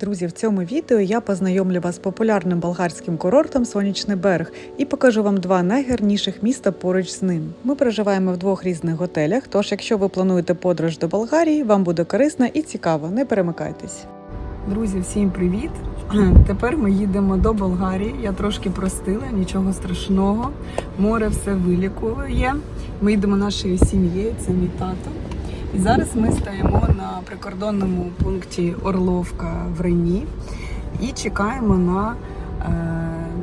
Друзі, в цьому відео я познайомлю вас з популярним болгарським курортом Сонячний берег і покажу вам два найгарніших міста поруч з ним. Ми проживаємо в двох різних готелях, тож якщо ви плануєте подорож до Болгарії, вам буде корисно і цікаво. Не перемикайтесь. Друзі, всім привіт! Тепер ми їдемо до Болгарії. Я трошки простила, нічого страшного. Море все вилікує. Ми їдемо нашою сім'єю, це мій тато. І зараз ми стоїмо на прикордонному пункті Орловка в Рені і чекаємо на, е,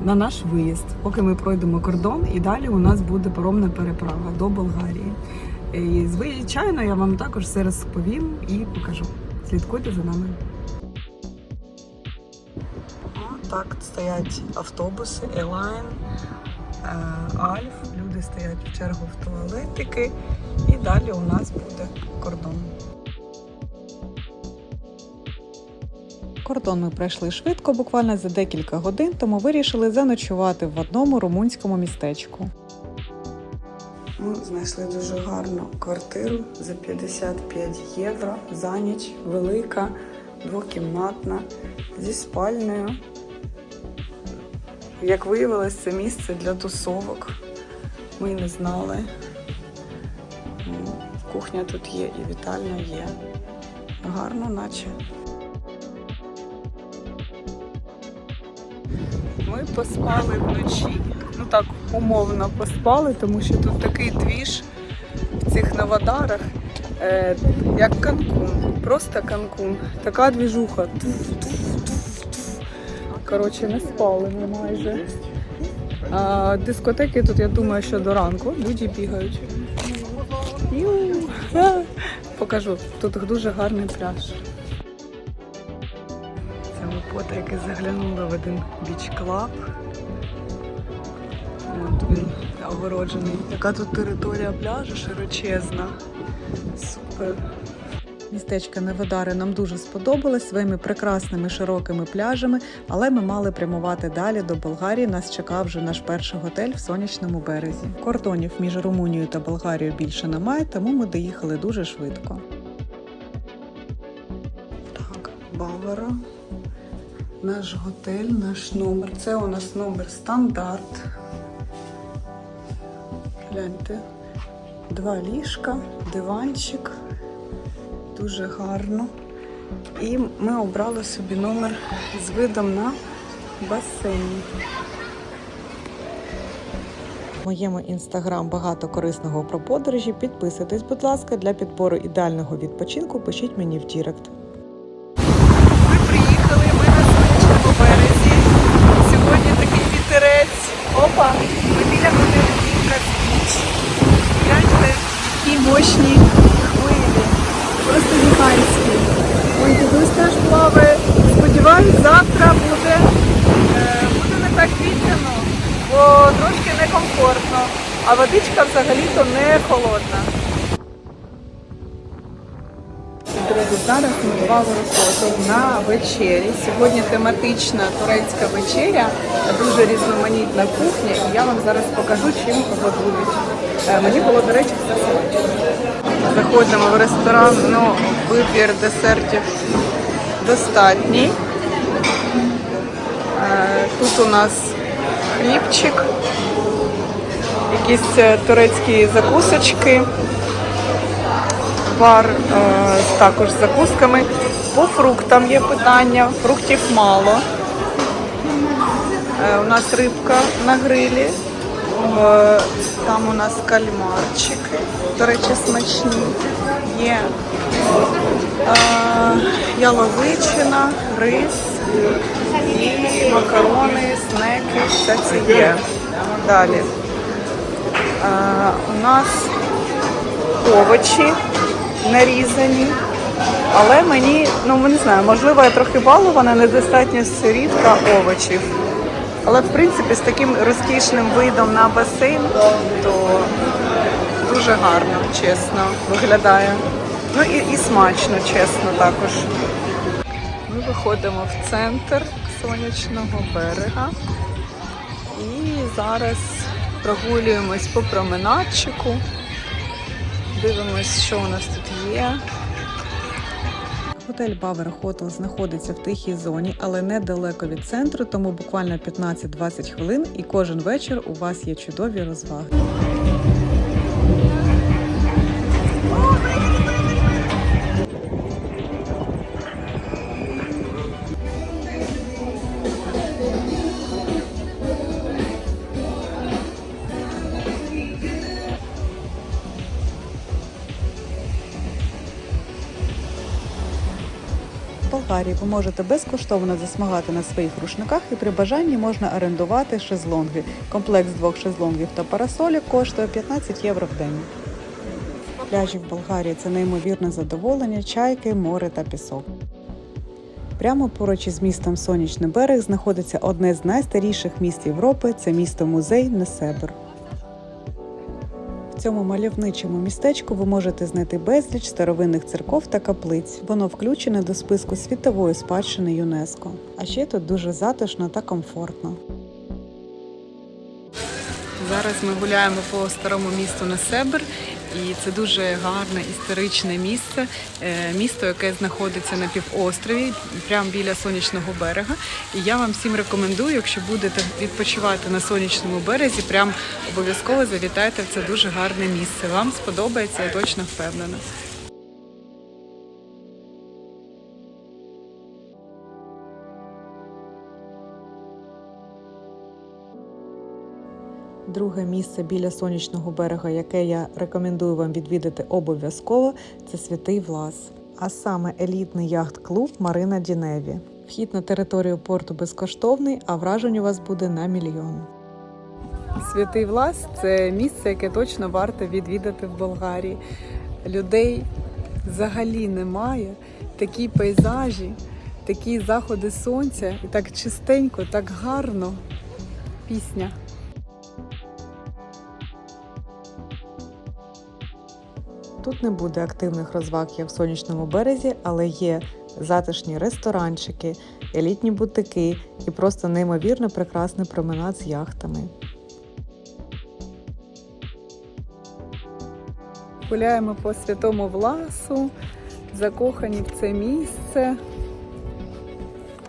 на наш виїзд, поки ми пройдемо кордон, і далі у нас буде паромна переправа до Болгарії. І, звичайно, я вам також все розповім і покажу. Слідкуйте за нами. Так, стоять автобуси, Елайн, Альф. Люди стоять в чергу в туалетики. І далі у нас буде кордон. Кордон ми пройшли швидко, буквально за декілька годин, тому вирішили заночувати в одному румунському містечку. Ми знайшли дуже гарну квартиру за 55 євро за ніч, велика, двокімнатна, зі спальнею. Як виявилось, це місце для тусовок. Ми не знали. Кухня тут є і вітальня є. Гарно, наче. Ми поспали вночі. Ну так, умовно поспали, тому що тут такий двіж в цих новодарах, е, як Канкун. Просто Канкун. Така двіжуха. Коротше, не спали ми майже. А, дискотеки тут, я думаю, що до ранку. Люди бігають. Покажу. Тут дуже гарний пляж. Це ми потайки заглянули в один біч-клаб. От він огороджений. Яка тут територія пляжу широчезна. Супер. Містечко Неводари нам дуже сподобалось своїми прекрасними широкими пляжами, але ми мали прямувати далі до Болгарії. Нас чекав вже наш перший готель в сонячному березі. Кордонів між Румунією та Болгарією більше немає, тому ми доїхали дуже швидко. Так, Бавара. Наш готель, наш номер. Це у нас номер стандарт. Гляньте. Два ліжка, диванчик. Дуже гарно. І ми обрали собі номер з видом на басейн. В моєму інстаграм багато корисного про подорожі. Підписуйтесь, будь ласка, для підбору ідеального відпочинку пишіть мені в Дірект. Ми приїхали, ми на сонячному березі. Сьогодні такий вітерець. Опа! Ми біля готелю Дівка Біч. Гляньте, які мощні хвилі. Просто гігантські. Ой, дідусь теж плаває. Сподіваюсь, завтра буде, е, буде не так вітряно, бо трошки некомфортно. А водичка взагалі-то не холодна. Друзі, зараз ми два виходимо на вечері. Сьогодні тематична турецька вечеря, дуже різноманітна кухня, і я вам зараз покажу, чим годують. Е, Мені було, до речі, все смачно. Заходимо в ресторан, ну, вибір десертів достатній. Тут у нас хлібчик, якісь е, турецькі закусочки бар е, також з закусками. По фруктам є питання, фруктів мало. Е, у нас рибка на грилі. Е, там у нас кальмарчики, до речі, смачні. Є е, яловичина, рис, макарони, снеки, все це є. Далі. Е, у нас овочі нарізані. Але мені, ну не знаю, можливо, я трохи балована, недостатньо сирітка овочів. Але в принципі з таким розкішним видом на басейн, то дуже гарно, чесно, виглядає. Ну і, і смачно, чесно, також. Ми виходимо в центр сонячного берега. І зараз прогулюємось по променадчику. Дивимось, що у нас тут є. Готель Бавер Хотел знаходиться в тихій зоні, але недалеко від центру, тому буквально 15-20 хвилин, і кожен вечір у вас є чудові розваги. Болгарії ви можете безкоштовно засмагати на своїх рушниках і при бажанні можна орендувати шезлонги. Комплекс двох шезлонгів та парасолік коштує 15 євро в день. Пляжі в Болгарії це неймовірне задоволення, чайки, море та пісок. Прямо поруч із містом Сонячний берег знаходиться одне з найстаріших міст Європи це місто музей Несебр. Цьому мальовничому містечку ви можете знайти безліч старовинних церков та каплиць. Воно включене до списку світової спадщини ЮНЕСКО. А ще тут дуже затишно та комфортно. Зараз ми гуляємо по старому місту на Несебр, і це дуже гарне історичне місце, е, місто, яке знаходиться на півострові, прямо біля сонячного берега. І я вам всім рекомендую, якщо будете відпочивати на сонячному березі, прям обов'язково завітайте в це дуже гарне місце. Вам сподобається, я точно впевнена. Друге місце біля сонячного берега, яке я рекомендую вам відвідати обов'язково, це святий Влас. А саме елітний яхт-клуб Марина Діневі. Вхід на територію порту безкоштовний, а вражень у вас буде на мільйон. Святий Влас це місце, яке точно варто відвідати в Болгарії. Людей взагалі немає. Такі пейзажі, такі заходи сонця, і так чистенько, так гарно. Пісня. Тут не буде активних розваг, як в сонячному березі, але є затишні ресторанчики, елітні бутики і просто неймовірно прекрасний променад з яхтами. Гуляємо по святому Власу, закохані в це місце.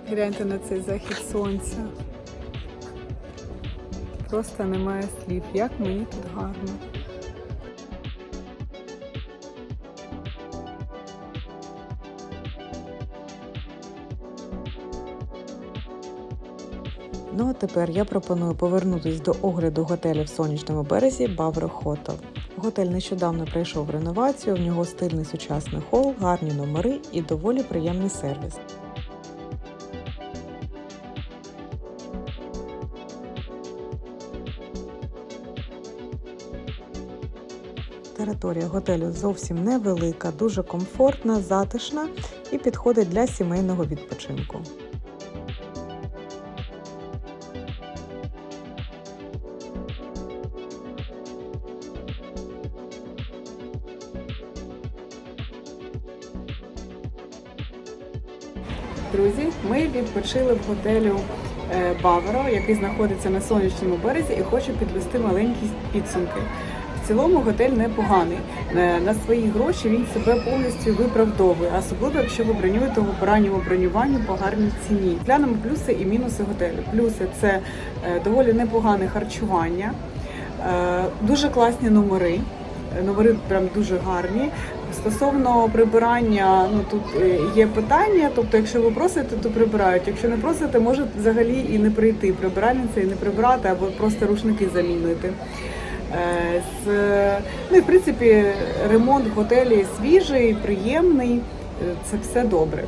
Гляньте на цей захід сонця. Просто немає слів, як мені тут гарно. Тепер я пропоную повернутись до огляду готелю в сонячному березі Бавро Хотел. Готель нещодавно пройшов реновацію, в нього стильний сучасний хол, гарні номери і доволі приємний сервіс. Територія готелю зовсім невелика, дуже комфортна, затишна і підходить для сімейного відпочинку. Відпочили в готелю е, Баверо, який знаходиться на сонячному березі, і хочу підвести маленькі підсумки. В цілому готель непоганий. Е, На свої гроші він себе повністю виправдовує, особливо якщо ви бронюєте в ранньому бронюванні по гарній ціні. Глянемо плюси і мінуси готелю. Плюси це е, доволі непогане харчування, дуже класні номери. Номери прям дуже гарні. Стосовно прибирання, ну тут е, є питання. Тобто, якщо ви просите, то прибирають. Якщо не просите, може взагалі і не прийти прибиральниця і не прибирати, або просто рушники замінити. Е, З, ну і в принципі ремонт в готелі свіжий, приємний, е, це все добре.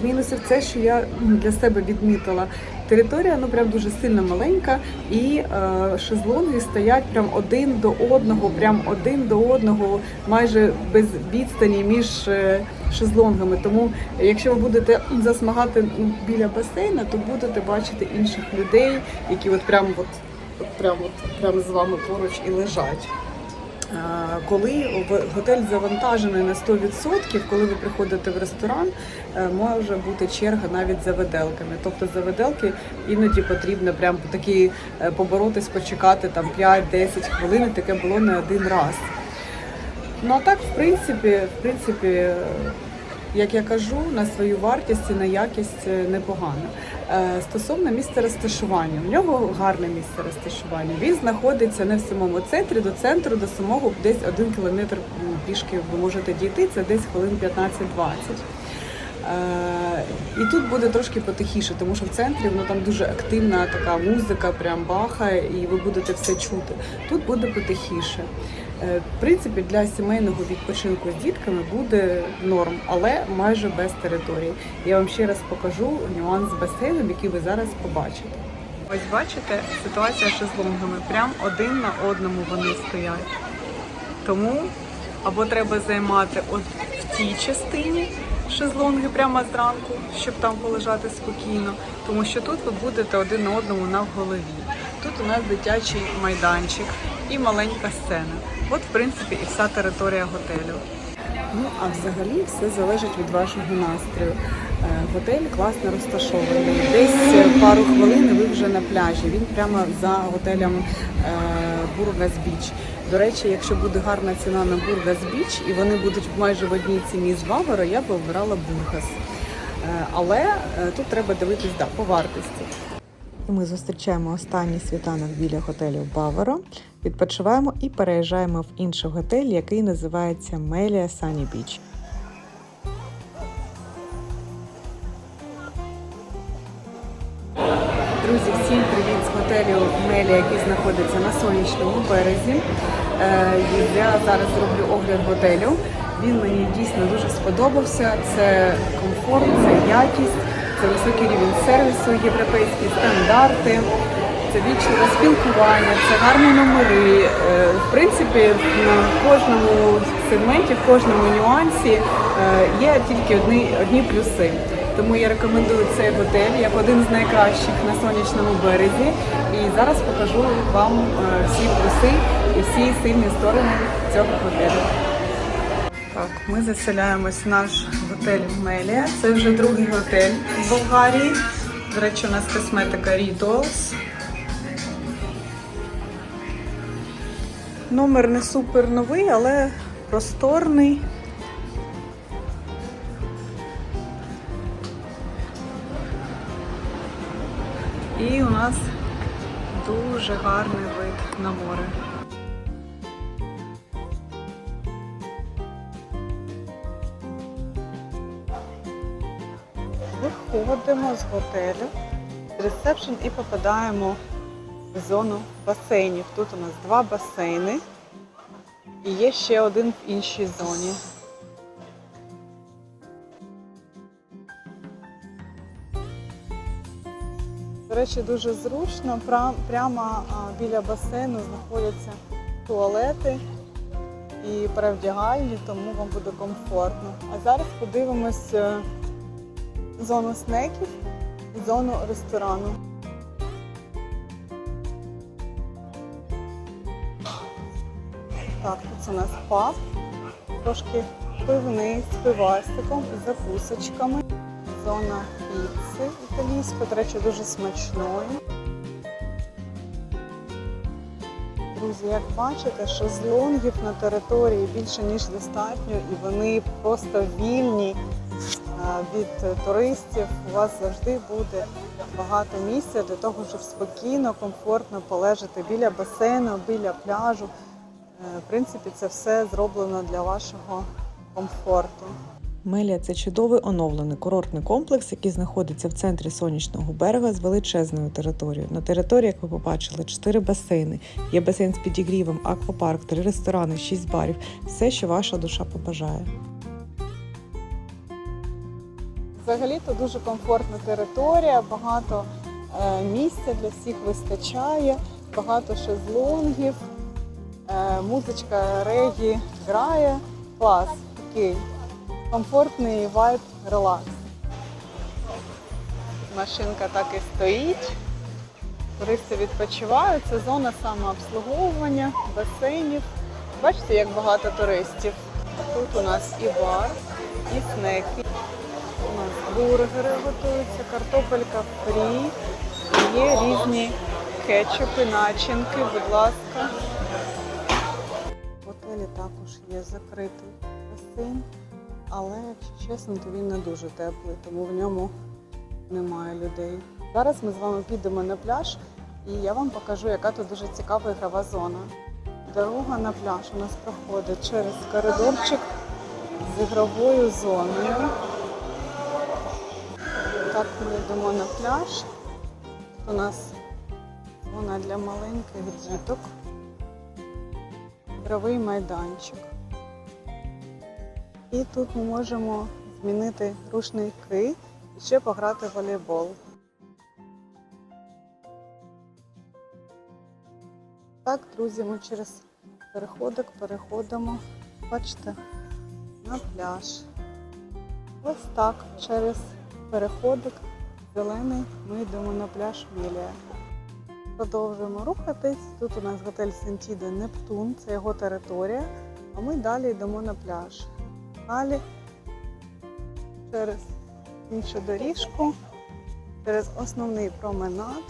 З мінусів це, що я для себе відмітила. Територія ну прям дуже сильно маленька, і е, шезлонги стоять прям один до одного, прям один до одного, майже без відстані між е, шезлонгами. Тому, якщо ви будете засмагати ну, біля басейна, то будете бачити інших людей, які от прям от, от прям от прям з вами поруч і лежать. Коли готель завантажений на 100%, коли ви приходите в ресторан, е, може бути черга навіть за виделками. Тобто за виделки іноді потрібно прям такі е, поборотись, почекати там 5-10 хвилин. Таке було не один раз. Ну а так, в принципі, в принципі, е, як я кажу, на свою вартість і на якість непогано. Е, Стосовно місця розташування, у нього гарне місце розташування. Він знаходиться не в самому центрі, до центру, до самого десь один кілометр пішки ви можете дійти, це десь хвилин 15-20. Е, І тут буде трошки потихіше, тому що в центрі воно там дуже активна така музика, прям бахає, і ви будете все чути. Тут буде потихіше. Е, В принципі, для сімейного відпочинку з дітками буде норм, але майже без території. Я вам ще раз покажу нюанс з басейном, який ви зараз побачите. Ось бачите, ситуація з шезлонгами. Прям один на одному вони стоять. Тому або треба займати от в тій частині шезлонги прямо зранку, щоб там полежати спокійно, тому що тут ви будете один одному на голові. Тут у нас дитячий майданчик і маленька сцена. От, в принципі, і вся територія готелю. Ну а взагалі все залежить від вашого настрою. Е, Готель класно розташований. Десь пару хвилин ви вже на пляжі. Він прямо за готелем Бургас Біч. До речі, якщо буде гарна ціна на Бургас Біч і вони будуть майже в одній ціні з Ваваро, я б обирала Бургас. Е, Але е, тут треба дивитись да, по вартості. І ми зустрічаємо останній світанок біля готелю Баверо, відпочиваємо і переїжджаємо в інший готель, який називається Мелія Сані Біч. Друзі, всім привіт з готелю Мелія, який знаходиться на сонячному березі. Е, Я зараз зроблю огляд готелю. Він мені дійсно дуже сподобався. Це комфорт, це якість, це високий рівень сервісу, європейські стандарти, це вічливе спілкування, це гарні номери. Е, В принципі, на кожному сегменті, в кожному нюансі е, є тільки одні, одні плюси. Тому я рекомендую цей готель як один з найкращих на сонячному березі. І зараз покажу вам е, всі плюси і всі сильні сторони цього готелю. Так, ми заселяємось в наш готель Мелія. Це вже другий готель в Болгарії. До речі, у нас косметика Rituals. Номер не супер новий, але просторний. І у нас дуже гарний вид на море. Виходимо з готелю, ресепшн і попадаємо в зону басейнів. Тут у нас два басейни і є ще один в іншій зоні. До речі, дуже зручно. Прямо біля басейну знаходяться туалети і перевдягальні, тому вам буде комфортно. А зараз подивимось е, зону снеків зону ресторану. Так, тут у нас паб, трошки пивний з пивастиком і закусочками. Зона піци італійської, до речі, дуже смачної. Друзі, як бачите, шезлонгів на території більше ніж достатньо, і вони просто вільні від туристів. У вас завжди буде багато місця для того, щоб спокійно, комфортно полежати біля басейну, біля пляжу. Е, В принципі, це все зроблено для вашого комфорту. Мелія це чудовий оновлений курортний комплекс, який знаходиться в центрі сонячного берега з величезною територією. На території, як ви побачили, чотири басейни. Є басейн з підігрівом, аквапарк, три ресторани, шість барів. Все, що ваша душа побажає. Взагалі-то дуже комфортна територія, багато е, місця для всіх вистачає, багато шезлонгів, е, музичка регі грає. Клас, такий комфортний вайб, релакс. Машинка так і стоїть. Туристи відпочивають. Це зона самообслуговування, басейнів. Бачите, як багато туристів. Тут у нас і бар, і снеки. Бургери готуються, картопелька фрі. Є різні кетчупи, начинки, будь ласка. В готелі також є закритий басейн. Але, якщо чесно, то він не дуже теплий, тому в ньому немає людей. Зараз ми з вами підемо на пляж, і я вам покажу, яка тут дуже цікава ігрова зона. Дорога на пляж у нас проходить через коридорчик з ігровою зоною. Так ми йдемо на пляж. У нас зона для маленьких діток. Ігровий майданчик. І тут ми можемо змінити рушники і ще пограти в волейбол. Так, друзі, ми через переходик переходимо, бачите, на пляж. Ось так, через переходик зелений ми йдемо на пляж Мілія. Продовжуємо рухатись. Тут у нас готель Сентіде Нептун, це його територія, а ми далі йдемо на пляж. Далі через іншу доріжку, через основний променад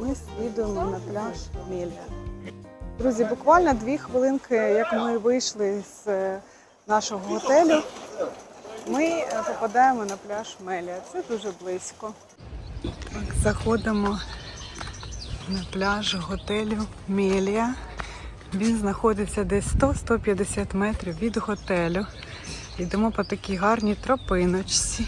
ми слідуємо на пляж Мілія. Друзі, буквально дві хвилинки, як ми вийшли з е, нашого готелю, ми е, попадаємо на пляж Мелія. Це дуже близько. Так, заходимо на пляж готелю Мелія. Він знаходиться десь 100-150 метрів від готелю. Йдемо по такій гарній тропиночці.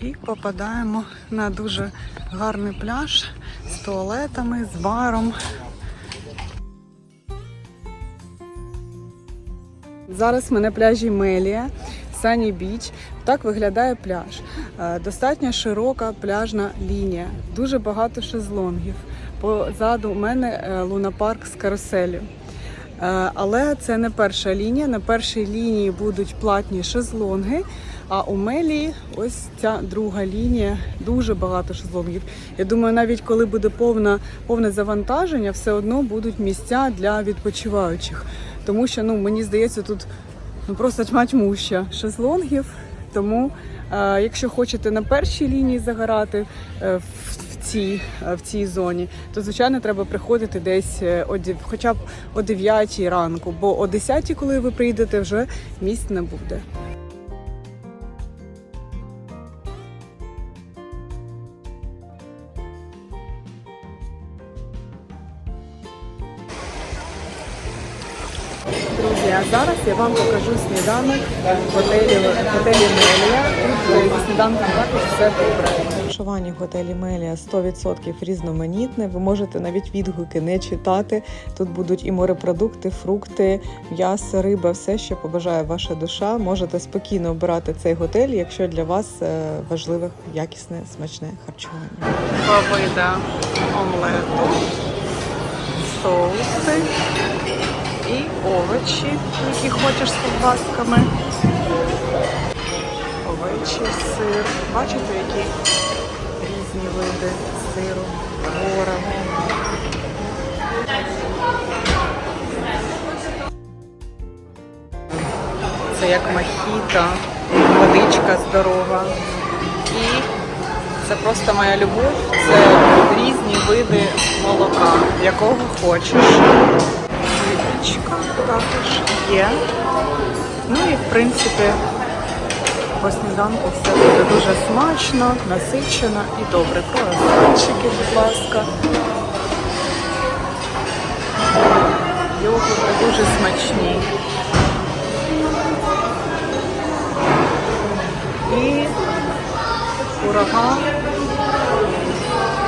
І попадаємо на дуже гарний пляж з туалетами, з баром. Зараз ми на пляжі Мелія, Сані Біч. Так виглядає пляж. Е, Достатньо широка пляжна лінія, дуже багато шезлонгів. Позаду у мене е, лунапарк з каруселю. Е, Але це не перша лінія. На першій лінії будуть платні шезлонги. А у Мелії ось ця друга лінія, дуже багато шезлонгів. Я думаю, навіть коли буде повна, повне завантаження, все одно будуть місця для відпочиваючих. Тому що ну, мені здається, тут ну, просто тьма тьмуща шезлонгів. Тому, е, якщо хочете на першій лінії загорати е, в, в, цій, е, в цій зоні, то звичайно треба приходити десь е, о, хоча б о 9 ранку, бо о 10, коли ви прийдете, вже місць не буде. Друзі, а зараз я вам покажу сніданок в готелі, в готелі Мелія. Тут е, зі сніданком також все добре. Харчування в готелі Мелія 100% різноманітне. Ви можете навіть відгуки не читати. Тут будуть і морепродукти, фрукти, м'ясо, риба, все, що побажає ваша душа. Можете спокійно обирати цей готель, якщо для вас е, важливе якісне смачне харчування. Два види омлету, соуси і овочі, які хочеш з ковбасками. Овечі, сир. Бачите, які різні види сиру, творогу. Це як мохіто, водичка здорова. І це просто моя любов. Це різні види молока, якого хочеш. Випічка також є. Ну і в принципі по сніданку все буде дуже смачно, насичено і добре. Круасанчики, будь ласка. Йогурти дуже смачні. І курага,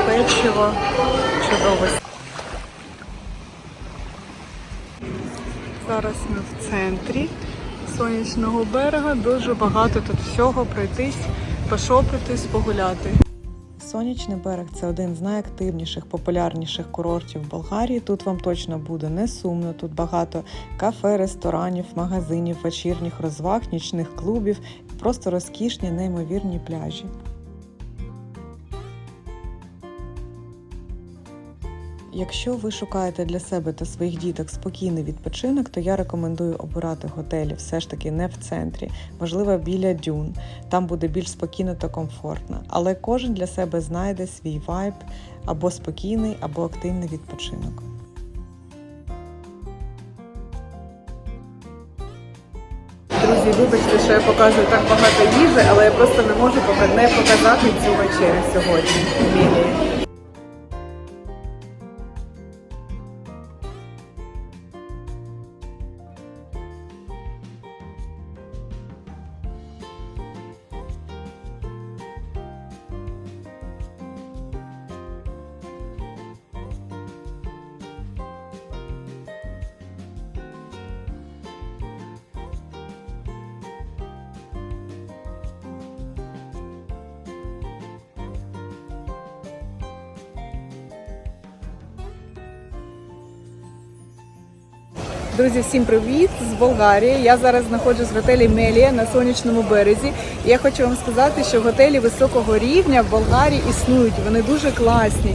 печиво, чудове. Зараз ми в центрі сонячного берега. Дуже багато тут всього пройтись, пошопитись, погуляти. Сонячний берег це один з найактивніших, популярніших курортів Болгарії. Тут вам точно буде не сумно. Тут багато кафе, ресторанів, магазинів, вечірніх розваг, нічних клубів, просто розкішні, неймовірні пляжі. Якщо ви шукаєте для себе та своїх діток спокійний відпочинок, то я рекомендую обирати готелі все ж таки не в центрі, можливо, біля дюн. Там буде більш спокійно та комфортно. Але кожен для себе знайде свій вайб або спокійний, або активний відпочинок. Друзі, вибачте, що я показую так багато їжі, але я просто не можу не показати цю вечерю сьогодні. Друзі, всім привіт з Болгарії. Я зараз знаходжусь в готелі Мелія на сонячному березі. І я хочу вам сказати, що готелі високого рівня в Болгарії існують. Вони дуже класні.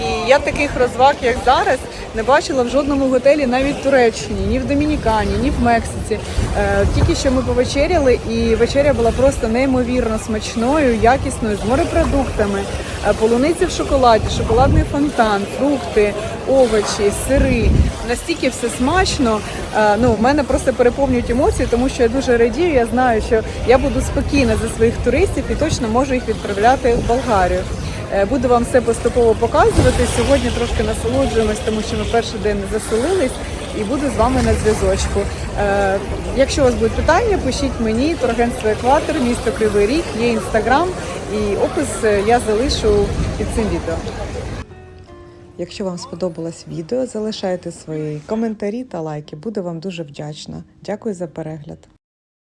І я таких розваг, як зараз, не бачила в жодному готелі, навіть в Туреччині, ні в Домінікані, ні в Мексиці. Е, Тільки що ми повечеряли, і вечеря була просто неймовірно смачною, якісною, з морепродуктами, е, полуниці в шоколаді, шоколадний фонтан, фрукти, овочі, сири. Настільки все смачно. Е, Ну, в мене просто переповнюють емоції, тому що я дуже радію. Я знаю, що я буду спокійна за своїх туристів і точно можу їх відправляти в Болгарію. Е, Буду вам все поступово показувати. Сьогодні трошки насолоджуємось, тому що ми перший день заселились і буду з вами на зв'язочку. Якщо у вас будуть питання, пишіть мені, турагентство Екватор, місто Кривий Ріг, є інстаграм і опис е, я залишу під цим відео. Якщо вам сподобалось відео, залишайте свої коментарі та лайки. Буду вам дуже вдячна. Дякую за перегляд.